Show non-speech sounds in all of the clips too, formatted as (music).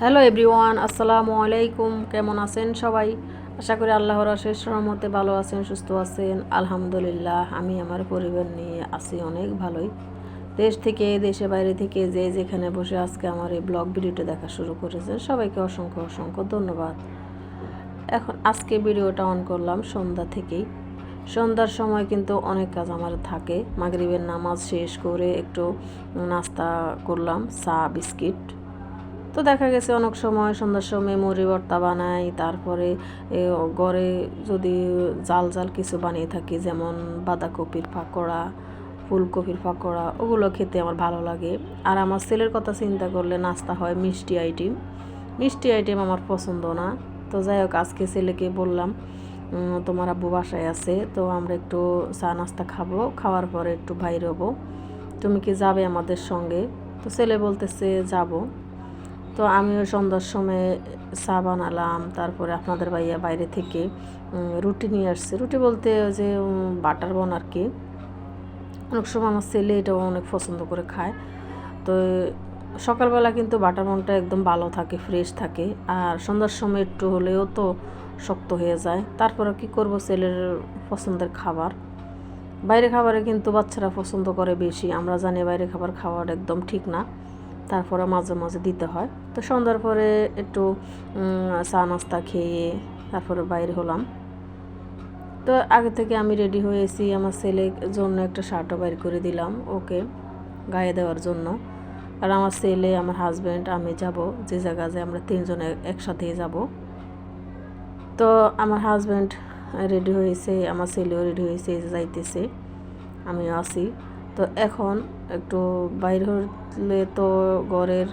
Hello everyone, আসসালামু আলাইকুম। কেমন আছেন সবাই? আশা করি আল্লাহর অশেষ রহমতে ভালো আছেন, সুস্থ আছেন। আলহামদুলিল্লাহ, আমি আমার পরিবার নিয়ে আছি অনেক ভালোই। দেশ থেকে দেশে বাইরে থেকে যে যেখানে বসে আজকে আমার এই ব্লগ ভিডিওটা দেখা শুরু করেছেন সবাইকে অসংখ্য অসংখ্য ধন্যবাদ। এখন আজকে ভিডিওটা অন করলাম সন্ধ্যা থেকেই। সন্ধ্যার সময় কিন্তু অনেক কাজ আমার থাকে। মাগরিবের নামাজ শেষ করে একটু নাস্তা করলাম, চা, বিস্কিট। তো দেখা গেছে অনেক সময় সন্ধ্যার সময় মুড়ি ভর্তা বানাই, তারপরে ঘরে যদি জাল জাল কিছু বানিয়ে থাকি, যেমন বাঁধাকপির পাকোড়া, ফুলকপির পাকোড়া, ওগুলো খেতে আমার ভালো লাগে। আর আমার ছেলের কথা চিন্তা করলে নাস্তা হয় মিষ্টি আইটেম। মিষ্টি আইটেম আমার পছন্দ না। তো যাই হোক, আজকে ছেলেকে বললাম তোমার আব্বু বাসায় আছে, তো আমরা একটু চা নাস্তা খাব। খাওয়ার পরে একটু বাইরে হব। তুমি কি যাবে আমাদের সঙ্গে? তো ছেলে বলতেছে যাব। তো আমিও সন্ধ্যার সময় চা বানালাম, তারপরে আপনাদের ভাইয়া বাইরে থেকে রুটি নিয়ে আসছে। রুটি বলতে যে বাটার বন আর কি। অনেক সময় আমার ছেলে এটাও অনেক পছন্দ করে খায়। তো সকালবেলা কিন্তু বাটার বনটা একদম ভালো থাকে, ফ্রেশ থাকে। আর সন্ধ্যার সময় একটু হলেও তো শক্ত হয়ে যায়। তারপরে কি করব, ছেলের পছন্দের খাবার। বাইরে খাবারে কিন্তু বাচ্চারা পছন্দ করে বেশি। আমরা জানি বাইরে খাবার খাওয়াটা একদম ঠিক না। তারপরে মাঝে মাঝে দিতে হয়। তো সন্ধ্যার পরে একটু চা নাস্তা খেয়ে তারপরে বাইরে হলাম। তো আগে থেকে আমি রেডি হয়েছি আমার ছেলের জন্য একটা শার্টও বাইর করে দিলাম ওকে গায়ে দেওয়ার জন্য। আর আমার ছেলে, আমার হাজব্যান্ড আমি যাব, যে জায়গা যে আমরা তিনজন এক- একসাথেই যাব। তো আমার হাজব্যান্ড রেডি হয়েছে, আমার ছেলেও রেডি হয়েছে যাইতেছে। আমিও আছি। তো এখন একটু বাইর হলে তো ঘরের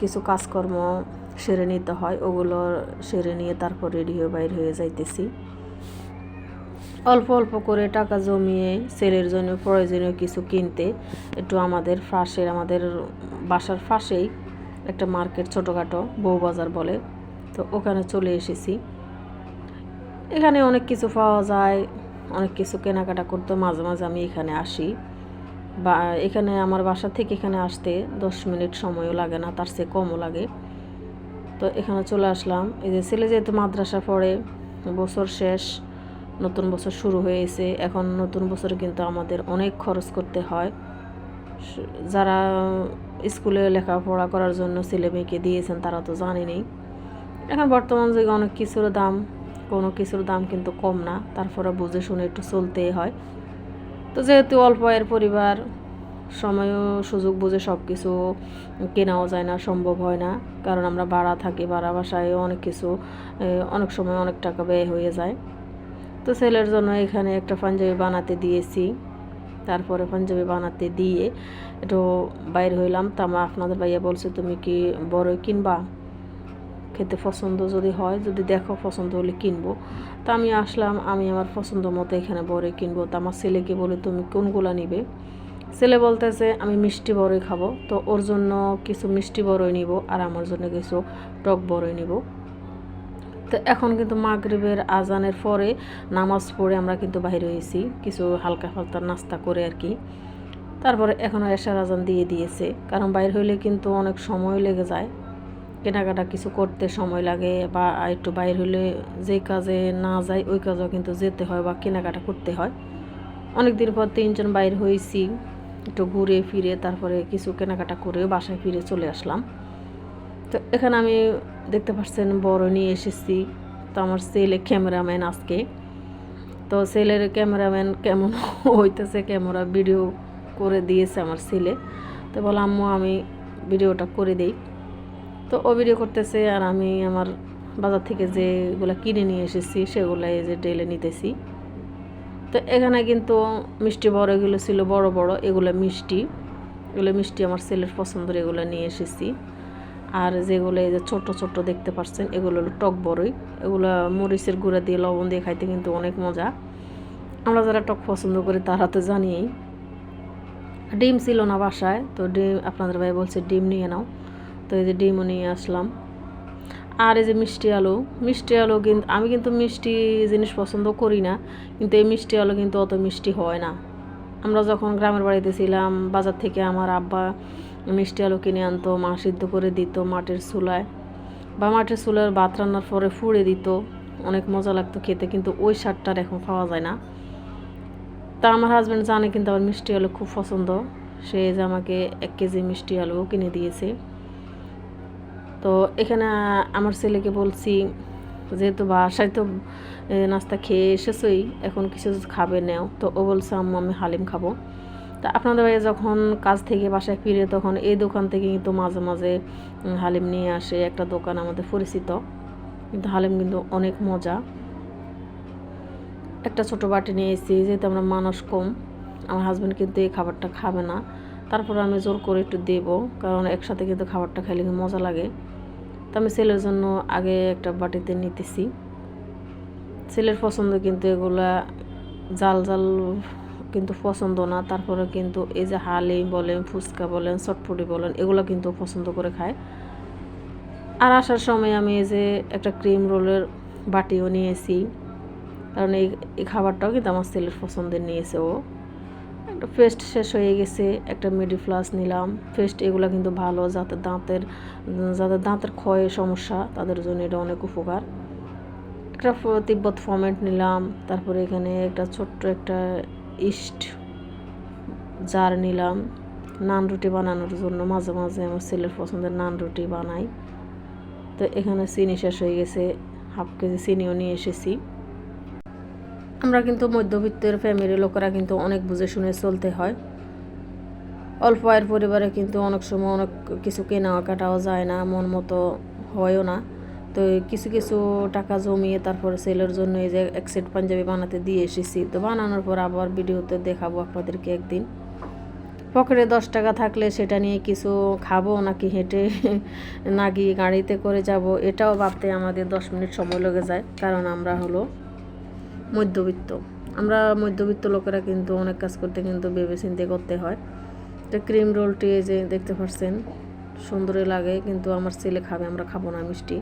কিছু কাজকর্ম সেরে নিতে হয়, ওগুলো সেরে নিয়ে তারপর রেডি হয়ে বাইর হয়ে যাইতেছি। অল্প অল্প করে টাকা জমিয়ে ছেলের জন্য প্রয়োজনীয় কিছু কিনতে একটু আমাদের পাশের আমাদের বাসার ফাঁসেই একটা মার্কেট ছোটোখাটো বউবাজার বলে, তো ওখানে চলে এসেছি। এখানে অনেক কিছু পাওয়া যায় অনেক কিছু কেনাকাটা করতে, মাঝে মাঝে আমি এখানে আসি। বা এখানে আমার বাসা থেকে এখানে আসতে দশ মিনিট সময়ও লাগে না, তার চেয়ে কমও লাগে। তো এখানে চলে আসলাম। এই যে ছেলে যেহেতু মাদ্রাসা পড়ে, বছর শেষ, নতুন বছর শুরু হয়েছে, এখন নতুন বছরে কিন্তু আমাদের অনেক খরচ করতে হয়। যারা স্কুলে লেখাপড়া করার জন্য ছেলে মেয়েকে দিয়েছেন তারা তো জানেনি এখন বর্তমান যুগে অনেক কিছুর দাম কোনো কিছুর দাম কিন্তু কম না, তারপরে বুঝে শুনে একটু চলতেই হয়। তো যেহেতু অল্প আয়ের পরিবার, সময়ও সুযোগ বুঝে সব কিছু কেনাও যায় না, সম্ভব হয় না। কারণ আমরা ভাড়া থাকি, ভাড়া বাসায় অনেক কিছু অনেক সময় অনেক টাকা ব্যয় হয়ে যায়। তো ছেলের জন্য এখানে একটা পাঞ্জাবি বানাতে দিয়েছি। তারপরে পাঞ্জাবি বানাতে দিয়ে একটু বাইর হইলাম। তা আমার আপনাদের ভাইয়া বলছে, তুমি কি বড়ই কিনবা? খেতে পছন্দ যদি হয়, যদি দেখো পছন্দ হলে কিনবো। তো আমি আসলাম, আমি আমার পছন্দ মতো এখানে বড়ই কিনবো। তো আমার ছেলেকে বলে, তুমি কোনগুলো নিবে? ছেলে বলতেছে, আমি মিষ্টি বড়ই খাব। তো ওর জন্য কিছু মিষ্টি বড়ই নিব আর আমার জন্য কিছু টক বড়ই নিব। তো এখন কিন্তু মাগরিবের আজানের পরে নামাজ পড়ে আমরা কিন্তু বাইরে হয়েছি, কিছু হালকা ফালকা নাস্তা করে আর কি। তারপরে এখনও এশার আজান দিয়ে দিয়েছে, কারণ বাইর হইলে কিন্তু অনেক সময় লেগে যায়। কেনাকাটা কিছু করতে সময় লাগে বা একটু বাইর হলে যে কাজে না যায় ওই কাজেও কিন্তু যেতে হয় বা কেনাকাটা করতে হয়। অনেক দিন পর তিনজন বাইর হয়েছি, একটু ঘুরে ফিরে তারপরে কিছু কেনাকাটা করে বাসায় ফিরে চলে আসলাম। তো এখানে আমি দেখতে পাচ্ছেন বড় নিয়ে এসেছি, তো আমার ছেলে ক্যামেরাম্যান আজকে। তো ছেলের ক্যামেরাম্যান কেমন (laughs) হইতেছে, ক্যামেরা ভিডিও করে দিয়েছে আমার ছেলে। তো বললাম আমি ভিডিওটা করে দেই। তো ও করতেছে আর আমি আমার বাজার থেকে যেগুলো কিনে নিয়ে এসেছি সেগুলো এই যে ডেলে নিতেছি। তো এখানে কিন্তু মিষ্টি বড় এগুলো ছিল বড় বড়, এগুলো মিষ্টি। এগুলো মিষ্টি আমার ছেলের পছন্দের এগুলো নিয়ে এসেছি। আর যেগুলো এই যে ছোট ছোট দেখতে পাচ্ছেন এগুলো হলো টক বড়ই। এগুলো মরিচের গুঁড়া দিয়ে, লবণ দিয়ে খাইতে কিন্তু অনেক মজা। আমরা যারা টক পছন্দ করি, তারা তো জানিই। ডিম ছিল না বাসায়, তো ডিম, আপনাদের ভাই বলছে ডিম নিয়ে নাও। তো এই যে ডিমও নিয়ে আসলাম। আর এই যে মিষ্টি আলু মিষ্টি আলু কিন্তু আমি কিন্তু মিষ্টি জিনিস পছন্দ করি না, কিন্তু এই মিষ্টি আলু কিন্তু অত মিষ্টি হয় না। আমরা যখন গ্রামের বাড়িতে ছিলাম, বাজার থেকে আমার আব্বা মিষ্টি আলু কিনে আনতো, মা সিদ্ধ করে দিত মাটির চুলায়। বা মাটির চুলার ভাত রান্নার পরে ফুড়ে দিত, অনেক মজা লাগতো খেতে, কিন্তু ওই স্বাদটার এখন পাওয়া যায় না। তা আমার হাজব্যান্ড জানে কিন্তু আমার মিষ্টি আলু খুব পছন্দ। সে যে আমাকে এক কেজি মিষ্টি আলুও কিনে দিয়েছে। তো এখানে আমার ছেলেকে বলছি, যেহেতু বাসায় তো নাস্তা খেয়ে এসেছই, এখন কিছু খাবে নেও। তো ও বলছে, আম্মু, আমি হালিম খাব। তা আপনাদের ভাইয়া যখন কাজ থেকে বাসায় ফিরে, তখন এই দোকান থেকে কিন্তু মাঝে মাঝে হালিম নিয়ে আসে। একটা দোকান আমাদের পরিচিত, কিন্তু হালিম কিন্তু অনেক মজা। একটা ছোট বাটি নিয়ে এসেছি যেহেতু আমরা মানুষ কম, আমার হাজব্যান্ড কিন্তু এই খাবারটা খাবে না। তারপর আমি জোর করে একটু দেবো, কারণ একসাথে কিন্তু খাবারটা খাইলে মজা লাগে। তো আমি ছেলের জন্য আগে একটা বাটিতে নিতেছি। ছেলের পছন্দ কিন্তু এগুলা জাল জাল কিন্তু পছন্দ না। তারপরে কিন্তু এই যে হালি বলেন, ফুচকা বলেন, চটপটি বলেন, এগুলো কিন্তু পছন্দ করে খায়। আর আসার সময় আমি এই যে একটা ক্রিম রোলের বাটিও নিয়েছি। কারণ এই খাবারটাও কিন্তু আমার ছেলের পছন্দের নিয়েছে ও। একটা পেস্ট শেষ হয়ে গেছে, একটা মেডি ফ্লাস নিলাম। পেস্ট এগুলো কিন্তু ভালো, যাতে দাঁতের যাদের দাঁতের ক্ষয়ের সমস্যা, তাদের জন্য এটা অনেক উপকার। একটা তিব্বত ফমেন্ট নিলাম, তারপরে এখানে একটা ছোট্ট একটা ইস্ট জার নিলাম। নান রুটি বানানোর জন্য মাঝে মাঝে আমার ছেলের পছন্দের নান রুটি বানাই তো এখানে চিনি শেষ হয়ে গেছে, হাফ কেজি চিনিও নিয়ে এসেছি। আমরা কিন্তু মধ্যবিত্তের ফ্যামিলির লোকেরা কিন্তু অনেক বুঝে শুনে চলতে হয়। অল্প আয়ের পরিবারে কিন্তু অনেক সময় অনেক কিছু কেনা কাটাও যায় না, মন মতো হয়ও না। তো কিছু কিছু টাকা জমিয়ে তারপরে সেলের জন্য এই যে এক সেট পাঞ্জাবি বানাতে দিয়ে এসেছি। তো বানানোর পর আবার ভিডিওতে দেখাবো আপনাদেরকে একদিন। পকেটে দশ টাকা থাকলে সেটা নিয়ে কিছু খাব নাকি হেঁটে (laughs) নাকি গাড়িতে করে যাব, এটাও ভাবতে আমাদের দশ মিনিট সময় লেগে যায়। কারণ আমরা হলো মধ্যবিত্ত। আমরা মধ্যবিত্ত লোকেরা কিন্তু অনেক কাজ করতে কিন্তু ভেবে চিন্তে করতে হয়। তো ক্রিম রোলটি এই যে দেখতে পাচ্ছেন সুন্দরই লাগে, কিন্তু আমার ছেলে খাবে, আমরা খাব না মিষ্টি।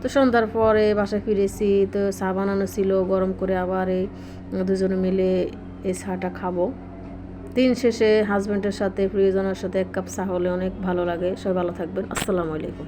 তো সন্ধ্যার পরে বাসায় ফিরেছি, তো চা বানানো ছিল, গরম করে আবার এই দুজনে মিলে এই চাটা খাব। দিন শেষে হাজব্যান্ডের সাথে, প্রিয়জনের সাথে এক কাপ চা হলে অনেক ভালো লাগে। সবাই ভালো থাকবেন। আসসালামু আলাইকুম।